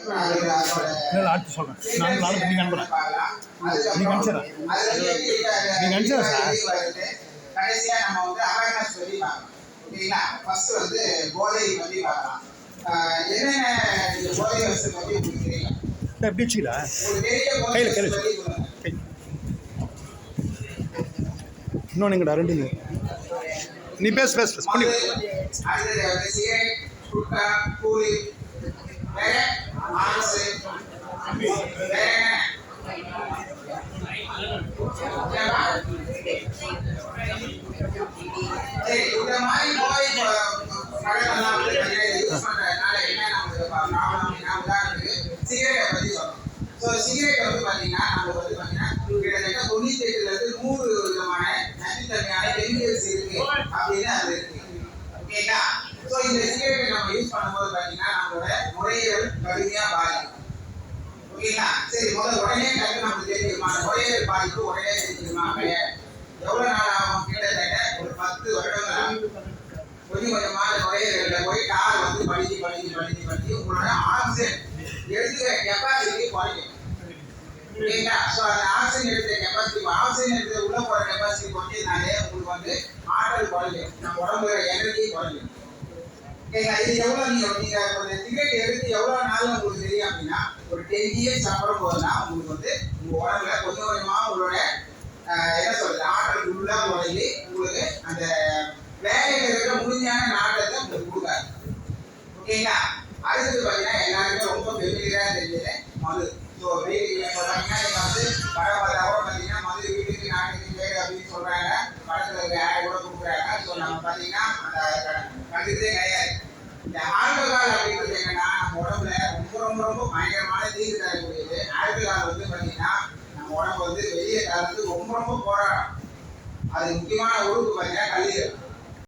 இல்லை அடுத்து சொல்கிறேன் நான் நாளைக்கு நீங்கள் அனுப்புகிறேன் நீங்க அனுப்பிச்சிடுறேன். நீங்க அனுப்பிச்சிடுறேன் சார். கடைசியா நம்ம வந்து அவேர்னஸ் பார்க்கலாம் ஓகேங்களா ஃபர்ஸ்ட் வந்து போதை பார்க்கலாம் என்னென்ன போதை வசதி உங்களுக்கு தெரியல எப்படி இன்னொன்று எங்கடா? ரெண்டு நீ பேசு பேசு பேசு. பண்ணி அடுத்தது வந்து சிகரெட் குட்கா கூலி வேற இந்த மாதிரி வந்து பார்த்தீங்கன்னா இதை வந்து பார்த்தீங்கன்னா, வந்து பார்த்தீங்கன்னா, கிட்டத்தட்ட தொண்ணூத்தி எட்டுல இருந்து நூறு விதமான நச்சுத்தன்மையான chemicals இருக்கு அப்படின்னு அது இருக்கு. ஓகேங்களா? ஸோ இந்த cigarette நம்ம யூஸ் பண்ணும்போது பார்த்தீங்கன்னா, நம்மளோட நுரையீரல் கடுமையா பாதிக்கும். ஓகேங்களா? சரி, முதல்ல உடனே டக்குனு நமக்கு தெரியுமா? நுரையீரல் பாதிப்பு உடனே தெரிஞ்சுக்குமா? கிடையாது. எவ்வளவு நாள் ஆகும்? கிட்டத்தட்ட ஒரு பத்து வருடங்கள் ஆகும். கொஞ்சம் கொஞ்சமா அந்த நுரையீரல்ல போய் கார் வந்து படிச்சு படிச்சு படிச்சு படிச்சு உங்களோட ஆக்சிஜன் எடுத்துக்கிற கெப்பாசிட்டி குறையும் ஓகேங்களா ஸோ அந்த ஆக்சிஜன் எடுக்கிற கெப்பாசிட்டி ஆக்சிஜன் எடுத்து உள்ள போற கெப்பாசிட்டி குறைஞ்சதுனாலே உங்களுக்கு வந்து ஆற்றல் குறையும் நம்ம உடம்புல எனர்ஜி குறையும் இது எவ்வளவு நீங்க நீங்க கொஞ்சம் சிகரெட் எடுத்து எவ்வளோ நாள் உங்களுக்கு தெரியும் அப்படின்னா ஒரு டென் இயர்ஸ் சாப்பிடும் போதுதான் உங்களுக்கு வந்து உங்கள் உடம்புல கொஞ்சம் கொஞ்சமாக உங்களோட என்ன சொல்றது ஆற்றல் ஃபுல்லா முறையில் உங்களுக்கு அந்த வேலையில இருக்கிற முழுமையான நாட்டத்தை உங்களுக்கு கொடுக்காது. ஓகேங்களா? அடுத்தது பார்த்தீங்கன்னா எல்லாருமே ரொம்ப ஃபெமிலியரா தெரிஞ்சது மது. ஸோ வீட்டுக்கு இப்போ பார்த்தீங்கன்னா நீங்கள் வந்து படம் பார்த்தா கூட பார்த்தீங்கன்னா மது வீட்டுக்கு நாட்டுக்கு பேர் அப்படின்னு சொல்கிறாங்க படத்துல இருக்க கூட கொடுக்குறாங்க. ஸோ நம்ம பார்த்தீங்கன்னா அந்த கண்டுக்கிறதே கிடையாது. இந்த ஆல்கஹால் அப்படின்றது என்னன்னா நம்ம உடம்புல ரொம்ப ரொம்ப ரொம்ப பயங்கரமான தீங்கு தரக்கூடியது. ஆல்கஹால் வந்து பார்த்தீங்கன்னா நம்ம உடம்பு வந்து வெளியே தரது ரொம்ப ரொம்ப போராடும். அது முக்கியமான உறுப்பு பார்த்தீங்கன்னா கல்லீரல்.